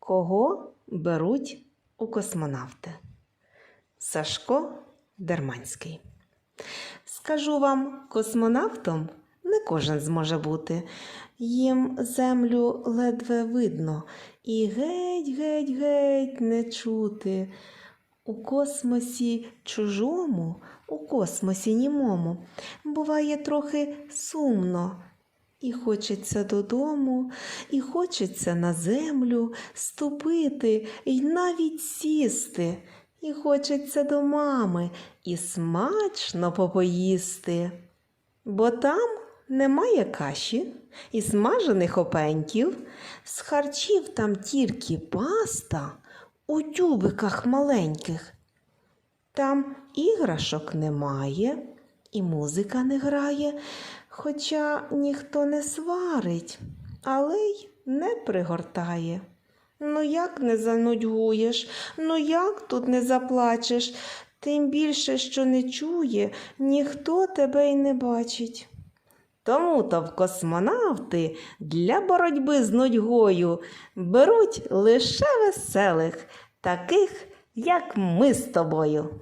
Кого беруть у космонавти? Сашко Дерманський. Скажу вам, космонавтом не кожен зможе бути. Їм землю ледве видно і геть-геть-геть не чути. У космосі чужому, у космосі німому буває трохи сумно. І хочеться додому, і хочеться на землю ступити і навіть сісти. І хочеться до мами і смачно попоїсти. Бо там немає каші і смажених опеньків, з харчів там тільки паста у тюбиках маленьких. Там іграшок немає, і музика не грає, хоча ніхто не сварить, але й не пригортає. Ну як не занудьгуєш, ну як тут не заплачеш, тим більше, що не чує, ніхто тебе й не бачить. Тому то в космонавти для боротьби з нудьгою беруть лише веселих, таких, як ми з тобою.